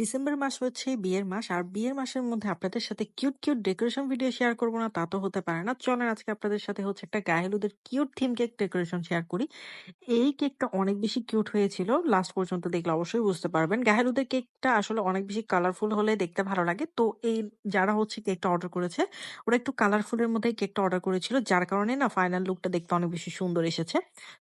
December মাস হচ্ছে বিয়ের মাস। আর বিয়ের মাসের মধ্যে আপনাদের সাথে cute, cute decoration video share করব না তা তো হতে পারে না। চলেন আজকে আপনাদের সাথে হচ্ছে একটা গায়ে হলুদের cute theme cake decoration share করি। এই কেকটা অনেক বেশি কিউট হয়েছিল। লাস্ট পর্যন্ত দেখলে অবশ্যই বুঝতে পারবেন। গায়ে হলুদের কেকটা আসলে অনেক বেশি কালারফুল হলে দেখতে ভালো লাগে। তো এই যারা হচ্ছে কেকটা অর্ডার করেছে, ওরা একটু কালারফুল এর মধ্যেই কেকটা অর্ডার করেছিল। যার কারণে না ফাইনাল লুকটা দেখতে অনেক বেশি সুন্দর এসেছে।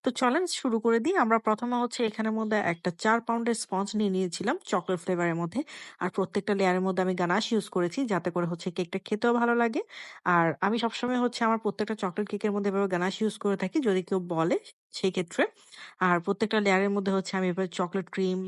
তো চলেন শুরু করে দিই। আমরা প্রথমে হচ্ছে এখানের মধ্যে একটা চার পাউন্ডের স্পঞ্জ নিয়ে নিয়েছিলাম চকোলেট ফ্লেভারের মধ্যে। আর প্রত্যেকটা লেয়ারের মধ্যে আমি গানাশ ইউজ করেছি, যাতে করে হচ্ছে কেকটা খেতেও ভালো লাগে। আর আমি সবসময় হচ্ছে আমার প্রত্যেকটা চকলেট কেকের মধ্যে এভাবে গানাশ ইউজ করে থাকি, যদি কেউ বলে সেই ক্ষেত্রে। আর প্রত্যেকটা লেয়ারের মধ্যে হচ্ছে আমি এভাবে চকলেট ক্রিম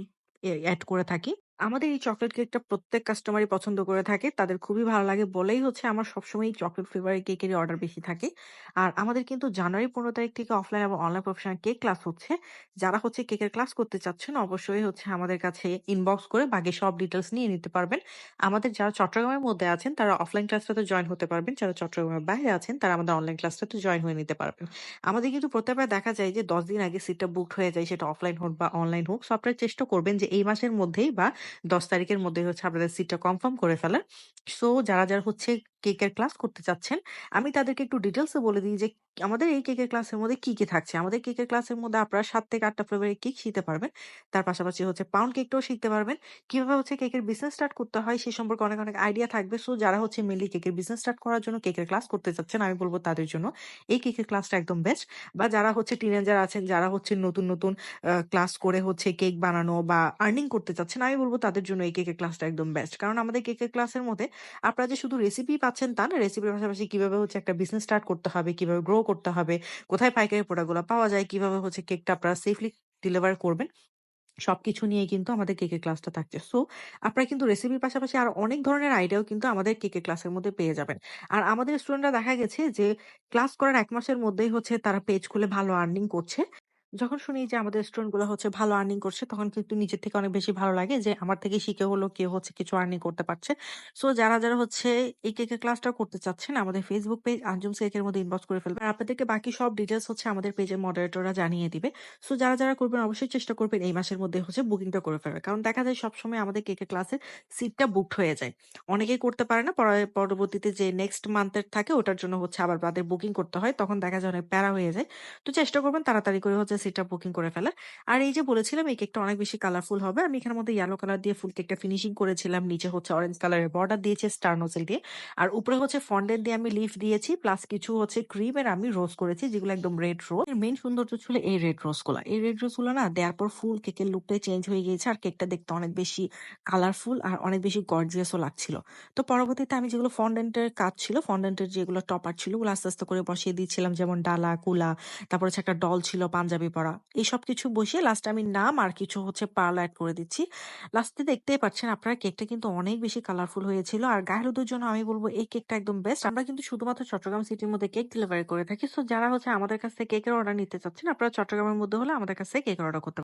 অ্যাড করে থাকি। আমাদের এই চকলেট কেকটা প্রত্যেক কাস্টমারই পছন্দ করে থাকে। তাদের খুবই ভালো লাগে বলেই হচ্ছে আমার সবসময় চকলেট ফ্লেভারের কেকেরই অর্ডার বেশি থাকে। আর আমাদের কিন্তু জানুয়ারি ১৫ তারিখ থেকে অফলাইন এবং অনলাইন প্রফেশনাল কেক ক্লাস হচ্ছে। যারা হচ্ছে কেকের ক্লাস করতে চাচ্ছেন, অবশ্যই হচ্ছে আমাদের কাছে ইনবক্স করে বাকি সব ডিটেলস নিয়ে নিতে পারবেন। আমাদের যারা চট্টগ্রামের মধ্যে আছেন, তারা অফলাইন ক্লাসটাতে জয়েন হতে পারবেন। যারা চট্টগ্রামের বাইরে আছেন, তারা আমাদের অনলাইন ক্লাসটাতে জয়েন হয়ে নিতে পারবেন। আমাদের কিন্তু প্রত্যেকবার দেখা যায় যে ১০ দিন আগে সিটটা বুকড হয়ে যায়, সেটা অফলাইন হোক বা অনলাইন হোক। সো আপনারা চেষ্টা করবেন যে এই মাসের মধ্যেই বা ১০ তারিখের মধ্যে হচ্ছে আপনাদের সিটটা কনফার্ম করে ফেলার। সো যারা, যারা হচ্ছে কেকের ক্লাস করতে চাচ্ছেন, আমি তাদেরকে একটু ডিটেইলস এ বলে দিই যে আমাদের এই কেকের ক্লাসের মধ্যে কি, কি থাকছে। আমাদের কেকের ক্লাসের মধ্যে আপনারা ৭ থেকে ৮ টা ফ্লেভারের কেক শিখতে পারবেন। তার পাশাপাশি হচ্ছে পাউন্ড কেকটাও শিখতে পারবেন। কীভাবে হচ্ছে কেকের বিজনেস স্টার্ট করতে হয় সে সম্পর্কে অনেক, অনেক আইডিয়া থাকবে। সো যারা হচ্ছে মেইনলি কেকের বিজনেস স্টার্ট করার জন্য কেকের ক্লাস করতে চাচ্ছেন আমি বলব তাদের জন্য এই কেকের ক্লাসটা একদম বেস্ট। বা যারা হচ্ছে টিনেজার আছেন, যারা হচ্ছে নতুন, নতুন ক্লাস করে হচ্ছে কেক বানানো বা আর্নিং করতে চাচ্ছেন আমি বলব তাদের জন্য এই কেকের ক্লাসটা একদম বেস্ট। কারণ আমাদের কেকের ক্লাসের মধ্যে আপনারা যে শুধু রেসিপি পাচ্ছেন তা না, রেসিপির পাশাপাশি কীভাবে হচ্ছে একটা বিজনেস স্টার্ট করতে হবে, কীভাবে গ্রো করতে হবে, কোথায় পাইকারি প্রোডাক্টগুলা পাওয়া যায়, কীভাবে হচ্ছে কেকটা আপনারা সেফলি ডেলিভার করবেন। সবকিছু নিয়েই কিন্তু আমাদের কেকের ক্লাসটা থাকছে। সো আপনারা কিন্তু রেসিপির পাশাপাশি আর অনেক ধরনের আইডিয়াও কিন্তু আমাদের কেকের ক্লাসের মধ্যে পেয়ে যাবেন। আর আমাদের স্টুডেন্টরা দেখা গেছে যে ক্লাস করার এক মাসের মধ্যেই হচ্ছে তারা পেজ খুলে ভালো আর্নিং করছে। যখন শুনি যে আমাদের স্টুডেন্টগুলো হচ্ছে ভালো আর্নিং করছে তখন কিন্তু নিজের থেকে অনেক বেশি ভালো লাগে যে আমার থেকে শিখে হলো কেউ হচ্ছে কিছু আর্নিং করতে পারছে। সো যারা, যারা হচ্ছে এই কেকের ক্লাসটা করতে চাচ্ছেন আমাদের ফেসবুক পেজ আঞ্জুমস কেকের মধ্যে ইনবক্স করে ফেলবেন। আর আপনাদেরকে বাকি সব ডিটেইলস হচ্ছে আমাদের পেজের মডারেটররা জানিয়ে দিবে। সো যারা, যারা করবেন অবশ্যই চেষ্টা করবেন এই মাসের মধ্যে হচ্ছে বুকিংটা করে ফেলার। কারণ দেখা যায় সবসময় আমাদের কেকের ক্লাসের সিটটা বুকড হয়ে যায়। অনেকেই করতে পারে না পরে পরবর্তীতে যে নেক্সট মান্থের থাকে ওটার জন্য হচ্ছে আবার তাদের বুকিং করতে হয়। তখন দেখা যায় অনেক প্যারা হয়ে যায়। তো চেষ্টা করবেন তাড়াতাড়ি করে হচ্ছে সিটটা বুকিং করে ফেলার। আর এই যে বলেছিলাম এই কেকটা অনেক বেশি কালারফুল হবে। আমি এখানের মধ্যে ইয়েলো কালার দিয়ে ফুল কেকটা ফিনিশিং করেছিলাম। নিচে হচ্ছে অরেঞ্জ কালারের বর্ডার দিয়েছে স্টার নোজেল দিয়ে। আর উপরে হচ্ছে ফন্ডেন্ট দিয়ে আমি লিফ দিয়েছি। প্লাস কিছু হচ্ছে ক্রিম এর আমি রোজ করেছি যেগুলো একদম রেড রোজ। এর মেইন সৌন্দর্য ছিল এই রেড রোজগুলা। এই রেড রোজগুলো না দেওয়ার পর ফুল কেকের লুকটাই চেঞ্জ হয়ে গিয়েছে। আর কেকটা দেখতে অনেক বেশি কালারফুল আর অনেক বেশি গর্জিয়াস ও লাগছিল। তো পরবর্তীতে আমি যেগুলো ফন্ডেন্টের কাজ ছিল, ফন্ডেন্টের যেগুলো টপার ছিল ওগুলো আস্তে, আস্তে করে বসিয়ে দিয়েছিলাম যেমন ডালা, কুলা, তারপর হচ্ছে একটা ডল ছিল পাঞ্জাবি পরা। এই সবকিছু বসিয়ে লাস্টে আমি নাম আর কিছু হচ্ছে পার্ল অ্যাড করে দিচ্ছি। লাস্টে দেখতেই পাচ্ছেন আপনারা কেকটা কিন্তু অনেক বেশি কালারফুল হয়েছিল। আর গায়ে হলুদের জন্য আমি বলব এই কেকটা একদম বেস্ট। আমরা কিন্তু শুধুমাত্র চট্টগ্রাম সিটির মধ্যে কেক ডেলিভারি করে থাকি। সো যারা হচ্ছে আমাদের কাছ থেকে কেকের অর্ডার নিতে চাচ্ছেন, আপনারা চট্টগ্রামের মধ্যে হলে আমাদের কাছ থেকে কেকের অর্ডার করতে